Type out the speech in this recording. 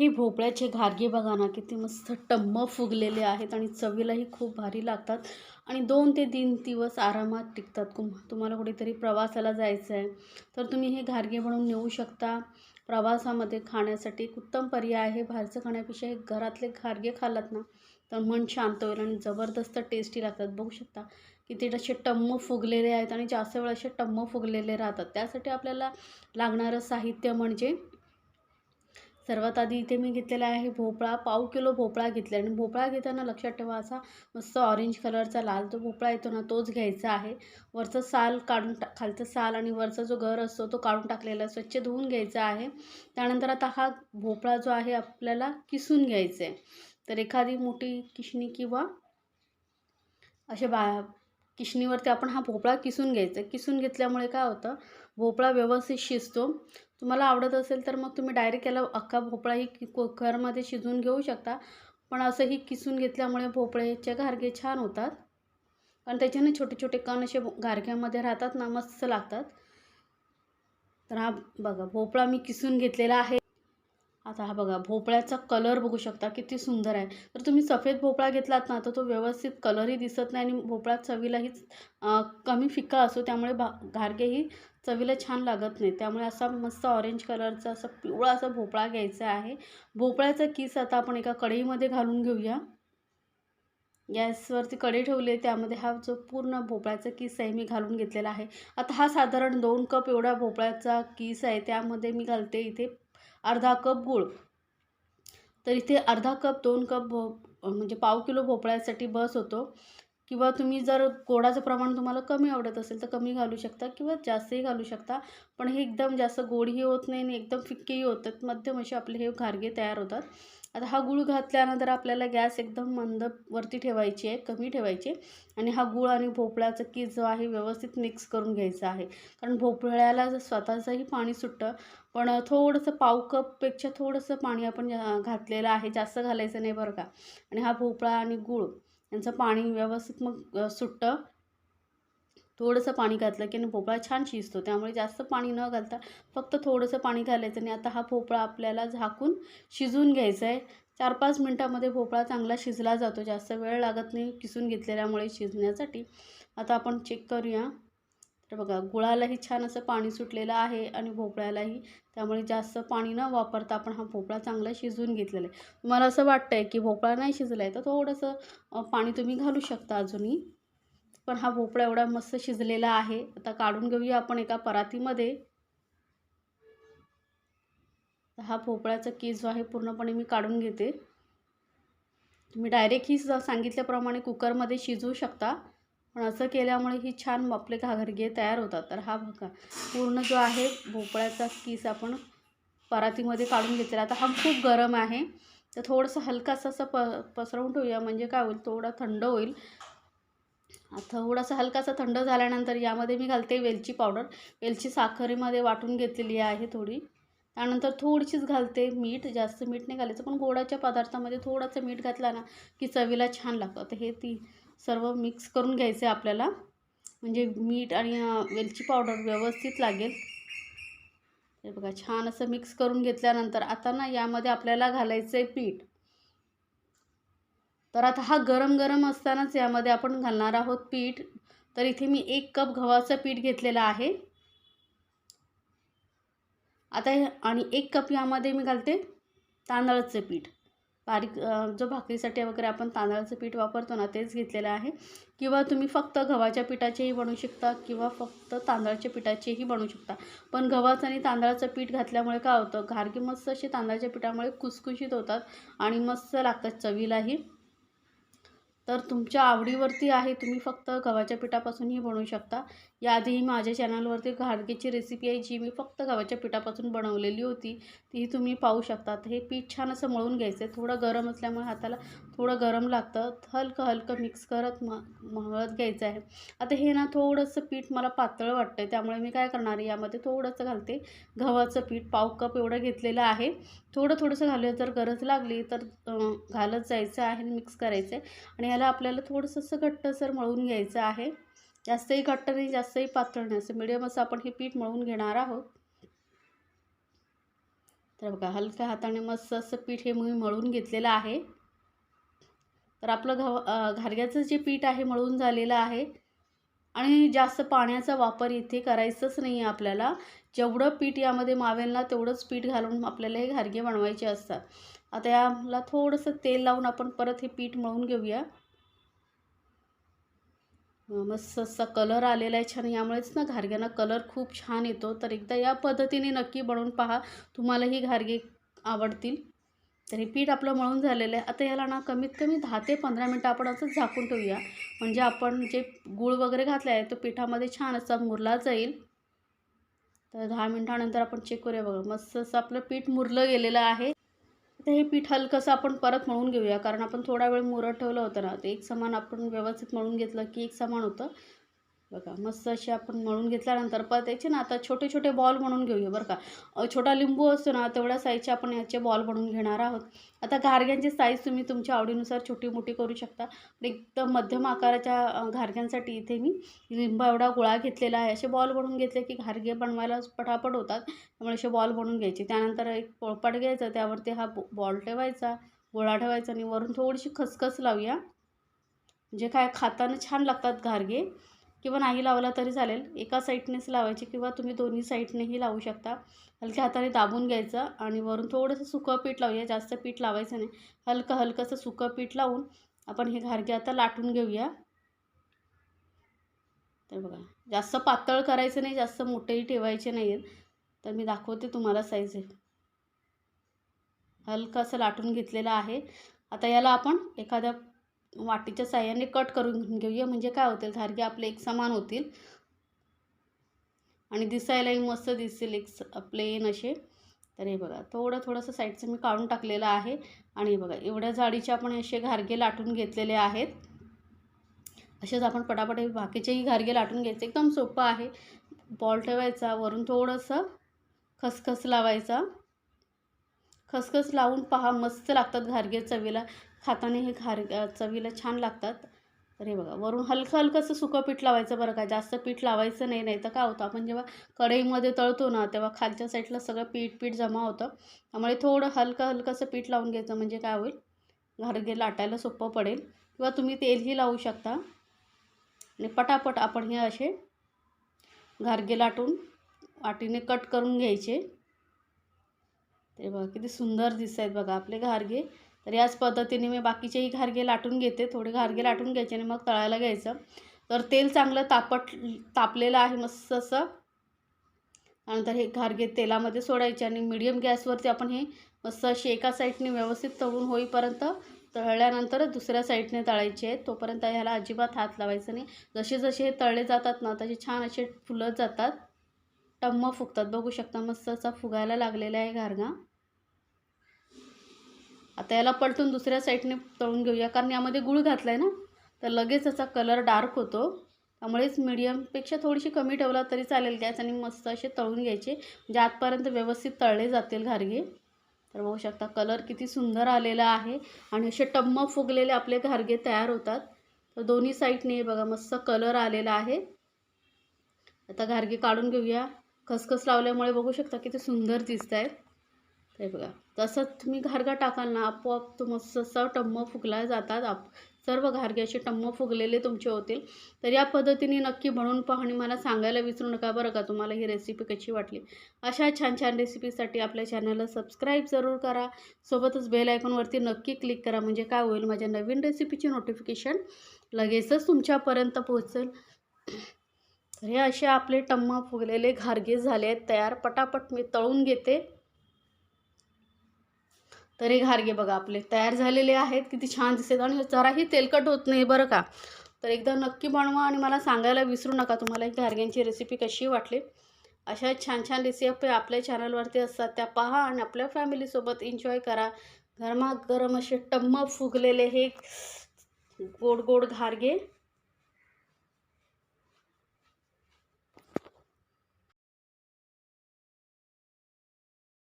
हे भोपळ्याचे घारगे बघा ना किती मस्त टम्म फुगलेले आहेत आणि चवीलाही खूप भारी लागतात. आणि दोन ते तीन दिवस आरामात टिकतात. कुम तुम्हाला कुठेतरी प्रवासाला जायचं आहे तर तुम्ही हे घारगे बनवून नेऊ शकता. प्रवासामध्ये खाण्यासाठी एक उत्तम पर्याय आहे. बाहेरचं खाण्यापेक्षा हे घरातले घारगे खालात ना तर मन शांत होईल आणि जबरदस्त टेस्टी लागतात. बघू शकता किती असे टम्म फुगलेले आहेत आणि जास्त वेळ असे टम्म फुगलेले राहतात. त्यासाठी आपल्याला लागणारं साहित्य म्हणजे सर्वात आधी इथे मी घेतलेला आहे भोपळा पाव किलो भोपळा घेतला आणि भोपळा घेताना लक्षात ठेवा असा मस्त ऑरेंज कलरचा लाल जो भोपळा येतो ना तोच घ्यायचा आहे. वरचं साल काढून टा खालचं साल आणि वरचा जो घर असतो तो काढून टाकलेला स्वच्छ धुवून घ्यायचा आहे. त्यानंतर आता हा भोपळा जो आहे आपल्याला किसून घ्यायचा आहे. तर एखादी मोठी किशणी किंवा असे बा किशणीवरती आपण हा भोपळा किसून घ्यायचा. किसून घेतल्यामुळे काय होतं? भोपळा व्यवस्थित शिजतो. तुम्हाला आवडत असेल तर मग तुम्ही डायरेक्ट याला अख्खा भोपळाही कुकरमध्ये शिजवून घेऊ शकता. पण असंही किसून घेतल्यामुळे भोपळ्याचे घारगे छान होतात. कारण त्याच्याने छोटे छोटे कण असे घारग्यामध्ये राहतात ना मस्त लागतात. तर हा बघा भोपळा मी किसून घेतलेला आहे. आता हा बघा भोपळ्याचा कलर बघू शकता किती सुंदर आहे. तर तुम्ही सफेद भोपळा घेतलात ना तर तो व्यवस्थित कलरही दिसत नाही आणि भोपळा चवीलाही कमी फिका असो त्यामुळे भा घारगेही चवीला छान लागत नाही. त्यामुळे असा मस्त ऑरेंज कलरचा असा पिवळा असा भोपळा घ्यायचा आहे. भोपळ्याचा किस आता आपण एका कढईमध्ये घालून घेऊया. गॅसवरती कढई ठेवली आहे त्यामध्ये हा जो पूर्ण भोपळ्याचा किस आहे मी घालून घेतलेला आहे. आता हा साधारण दोन कप एवढा भोपळ्याचा किस आहे त्यामध्ये मी घालते इथे. अर्धा कप गूळ. तर इथे अर्धा कप दोन कप भो म्हणजे पाव किलो भोपळ्यासाठी बस होतो. किंवा तुम्ही जर गोडाचं प्रमाण तुम्हाला कमी आवडत असेल तर कमी घालू शकता किंवा जास्तही घालू शकता. पण हे एकदम जास्त गोडही होत नाही आणि एकदम फिक्केही होतात. मध्यम असे आपले हे घारगे तयार होतात. आता हा गूळ घातल्यानंतर आपल्याला गॅस एकदम मंद वरती ठेवायची आहे कमी ठेवायची आणि हा गूळ आणि भोपळ्याचा कीस जो आहे व्यवस्थित मिक्स करून घ्यायचा आहे. कारण भोपळ्याला स्वतःचंही पाणी सुटतं पण थोडंसं पाव कपपेक्षा थोडंसं पाणी आपण घातलेलं आहे जास्त घालायचं नाही बरं का. आणि हा भोपळा आणि गूळ यांचं पाणी व्यवस्थित मग सुटतं. थोडंसं पाणी घातलं की भोपळा छान शिजतो. त्यामुळे जास्त पाणी न घालता फक्त थोडंसं पाणी घालायचं आणि आता हा भोपळा आपल्याला झाकून शिजवून घ्यायचा आहे. चार पाच मिनटामध्ये भोपळा चांगला शिजला जातो. जास्त वेळ लागत नाही किसून घेतलेल्यामुळे शिजण्यासाठी. आता आपण चेक करूया. तर बघा गुळालाही छान असं पाणी सुटलेलं आहे आणि भोपळ्यालाही. त्यामुळे जास्त पाणी न वापरता आपण हा भोपळा चांगला शिजवून घेतलेला आहे. तुम्हाला असं वाटतं आहे की भोपळा नाही शिजला आहे तर थोडंसं पाणी तुम्ही घालू शकता अजूनही. पण हा भोपळा एवढा मस्त शिजलेला आहे. आता काढून घेऊया आपण एका परातीमध्ये. हा भोपळ्याचा केस जो आहे पूर्णपणे मी काढून घेते. तुम्ही डायरेक्ट ही सांगितल्याप्रमाणे कुकरमध्ये शिजवू शकता. पण असं केल्यामुळे ही छान आपले घागरगे तयार होतात. तर हा बघा पूर्ण जो आहे भोपळ्याचा किस आपण परातीमध्ये काढून घेतलेला. आता हा खूप गरम आहे. तर थोडंसं हलकासं असं प पसरवून ठेवूया. म्हणजे काय होईल थोडा थंड होईल. थोडासा हलकासा थंड झाल्यानंतर यामध्ये मी घालते वेलची पावडर. वेलची साखरेमध्ये वाटून घेतलेली आहे थोडी. त्यानंतर थोडीशीच घालते मीठ जास्त मीठ नाही घालायचं पण गोडाच्या पदार्थामध्ये थोडंसं मीठ घातला ना की चवीला छान लागतं. तर हे ती सर्व मिक्स करून घ्यायचं आहे आपल्याला. म्हणजे मीठ आणि वेलची पावडर व्यवस्थित लागेल. हे बघा छान असं मिक्स करून घेतल्यानंतर आता ना यामध्ये आपल्याला घालायचं आहे पीठ. तर आता हा गरम गरम असतानाच यामध्ये आपण घालणार आहोत पीठ. तर इथे मी एक कप गव्हाचं पीठ घेतलेलं आहे. आता आणि एक कप यामध्ये मी घालते तांदळाचं पीठ. बारीक जो भाकरीसाठी वगैरे आपण तांदळाचं पीठ वापरतो ना तेच घेतलेलं आहे. किंवा तुम्ही फक्त गव्हाच्या पिठाचेही बनवू शकता किंवा फक्त तांदळाच्या पिठाचेही बनवू शकता. पण गव्हाचं आणि तांदळाचं पीठ घातल्यामुळे काय होतं? घारगे मस्त असे तांदळाच्या पिठामुळे कुसकुशीत होतात आणि मस्त लागतात चवीलाही. तर तुमच्या आवडीवरती आहे तुम्ही फक्त गव्हाच्या पिठापासूनही बनवू शकता. याआधीही माझ्या चॅनलवरती घाडगेची रेसिपी आहे जी मी फक्त गव्हाच्या पिठापासून बनवलेली होती तीही तुम्ही पाहू शकता हे पीठ छान असं मळून घ्यायचं आहे थोडं गरम असल्यामुळे हाताला थोडं गरम लागतं. हलकं हलकं मिक्स करत म मळत घ्यायचं आहे. आता हे ना थोडंसं पीठ मला पातळ वाटतं आहे त्यामुळे मी काय करणार आहे? यामध्ये थोडंसं घालते. गव्हाचं पीठ पाव कप एवढं घेतलेलं आहे. थोडं थोडंसं घालूया. जर गरज लागली तर घालत जायचं आहे आणि मिक्स करायचं आहे आणि याला आपल्याला थोडंसं असं घट्टसर मळून घ्यायचं आहे. जास्तही घट्ट नाही जास्तही पातळ नाही. असं मिडियम असं आपण हे पीठ मळून घेणार आहोत. तर बघा हलक्या हाताने मस्त असं पीठ हे मी मळून घेतलेलं आहे. तर आपलं घव घारग्याचं जे पीठ आहे मळून झालेलं आहे. आणि जास्त पाण्याचा वापर इथे करायचंच नाही आहे आपल्याला. जेवढं पीठ यामध्ये मावेल ना तेवढंच पीठ घालून आपल्याला हे घारगे बनवायचे असतात. आता याला थोडंसं तेल लावून आपण परत हे पीठ मळून घेऊया. मस्त असा कलर आलेला आहे छान. यामुळेच ना घारग्यांना कलर खूप छान येतो. तर एकदा या पद्धतीने नक्की बनवून पहा. तुम्हाला ही घारगे आवडतील. तर हे पीठ आपलं मळून झालेलं आहे. आता याला ना कमीत कमी दहा ते पंधरा मिनटं आपण असंच झाकून ठेवूया. म्हणजे आपण जे गूळ वगैरे घातला आहे तो पिठामध्ये छान असा मुरला जाईल. तर दहा मिनटानंतर आपण चेक करूया बघा. मस्त असं आपलं पीठ मुरलं गेलेलं आहे. आता हे पीठ हलकंसं आपण परत मळून घेऊया. कारण आपण थोडा वेळ मुरत ठेवलं होतं ना ते एक समान आपण व्यवस्थित मळून घेतलं की एक समान होतं. बघा मस्त असे आपण मळून घेतल्यानंतर परत याचे ना आता छोटे छोटे बॉल म्हणून घेऊया बरं का. छोटा लिंबू असतो ना तेवढ्या साईजचे आपण याचे बॉल बनवून घेणार आहोत. आता घारग्यांची साईज तुम्ही तुमच्या आवडीनुसार छोटी मोठी करू शकता. पण एकदम मध्यम आकाराच्या घारग्यांसाठी इथे मी लिंबा एवढा गोळा घेतलेला आहे. असे बॉल बनवून घेतले की घारगे बनवायला पटापट होतात. त्यामुळे असे बॉल बनवून घ्यायचे. त्यानंतर एक पोळपाट घ्यायचा त्यावरती हा बॉल ठेवायचा गोळा ठेवायचा आणि वरून थोडीशी खसखस लावूया. जे काय खाताना छान लागतात घारगे. किंवा नाही लावला तरी चालेल. एका साईडनेच लावायची किंवा तुम्ही दोन्ही साईडनेही लावू शकता. हलक्या हाताने दाबून घ्यायचं आणि वरून थोडंसं सुकं पीठ लावूया. जास्त पीठ लावायचं नाही. हलकं हलकंसं सुकं पीठ लावून आपण हे घारगे आता लाटून घेऊया. तर बघा जास्त पातळ करायचं नाही जास्त मोठेही ठेवायचे नाही आहेत तर मी दाखवते तुम्हाला साईज हलकं असं लाटून घेतलेलं आहे. आता याला आपण एखाद्या वाटीच्या साह्याने कट करून घेऊया. म्हणजे काय होतील? सारखे आपले एक समान होतील. आणि दिसायलाही मस्त दिसतील एक प्लेन असे. तर हे बघा थोडं थोडंसं साईडचं मी काढून टाकलेलं आहे. आणि हे बघा एवढ्या जाडीचे आपण असे घारगे लाटून घेतलेले आहेत. असेच आपण पटापट हे बाकीचेही घारगे लाटून घ्यायचे. एकदम सोपं आहे. बॉल ठेवायचा वरून थोडंसं खसखस लावायचा. खसखस लावून पहा मस्त लागतात घारगे चवीला. खाताना हे घार चवीला छान लागतात. तर हे बघा वरून हलकं हलकंसं सुकं पीठ लावायचं बरं का जास्त पीठ लावायचं नाही नाही तर काय होतं आपण जेव्हा कढईमध्ये तळतो ना तेव्हा खालच्या साईडला सगळं पीठ पीठ जमा होतं. त्यामुळे थोडं हलकं हलकंसं पीठ लावून घ्यायचं म्हणजे काय होईल घारगे लाटायला सोपं पडेल. किंवा तुम्ही तेलही लावू शकता. आणि पटापट आपण हे असे घारगे लाटून वाटीने कट करून घ्यायचे. ते बघा किती सुंदर दिसत आहेत बघा आपले घारगे तर याच पद्धतीने मी बाकीचेही घारगे लाटून घेते. थोडे घारगे लाटून घ्यायचे आणि मग तळायला घ्यायचं. तर तेल चांगलं तापट तापलेलं आहे मस्त असं. त्यानंतर हे घारगे तेलामध्ये सोडायचे आणि मिडियम गॅसवरती आपण हे मस्त अशी एका साईडने व्यवस्थित तळून होईपर्यंत तळल्यानंतर दुसऱ्या साईडने तळायचे. आहेत तोपर्यंत ह्याला अजिबात हात लावायचा नाही. जसे जसे हे तळले जातात ना तसे छान असे फुलत जातात. टम्म फुगतात. बघू शकता मस्त असा फुगायला लागलेला आहे घारगा. आता याला पलटून दुसऱ्या साईडने तळून घेऊया कारण यामध्ये गुळ घातला आहे ना. तर लगेच असा कलर डार्क होतो. त्यामुळेच मिडियमपेक्षा थोडीशी कमी ठेवला तरी चालेल गॅस आणि मस्त असे तळून घ्यायचे. म्हणजे आतपर्यंत व्यवस्थित तळले जातील घारगे. तर बघू शकता कलर किती सुंदर आलेला आहे. आणि असे टम्म फुगलेले आपले घारगे तयार होतात. तर दोन्ही साईडने बघा मस्त कलर आलेला आहे. आता घारगे काढून घेऊया. खसखस लावल्यामुळे बघू शकता किती सुंदर दिसत आहेत हे बघा. तसंच तुम्ही घारगा टाकाल ना आपोआप तुम मस्त टम्म फुगला जातात आप सर्व घारगे असे टम्म फुगलेले तुमचे होतील. तर या पद्धतीने नक्की बनवून पाहणी मला सांगायला विसरू नका बरं का तुम्हाला ही रेसिपी कशी वाटली. अशा छान छान रेसिपीसाठी आपल्या चॅनलला सबस्क्राईब जरूर करा. सोबतच बेल आयकॉनवरती नक्की क्लिक करा म्हणजे काय होईल माझ्या नवीन रेसिपीचे नोटिफिकेशन लगेचच तुमच्यापर्यंत पोहोचेल. तर हे असे आपले टम्म फुगलेले घारगे झाले आहेत तयार. पटापट मी तळून घेते. तर हे घारगे बघा आपले तयार झालेले आहेत किती छान दिसत आणि जराही तेलकट होत नाही बरं का. तर एकदा नक्की बनवा आणि मला सांगायला विसरू नका तुम्हाला ही घारग्यांची रेसिपी कशी वाटली. अशा छान छान रेसिपी आपल्या चॅनलवरती असतात त्या पहा आणि आपल्या फॅमिलीसोबत एन्जॉय करा. गरमागरम असे टम्म फुगलेले हे गोड गोड घारगे.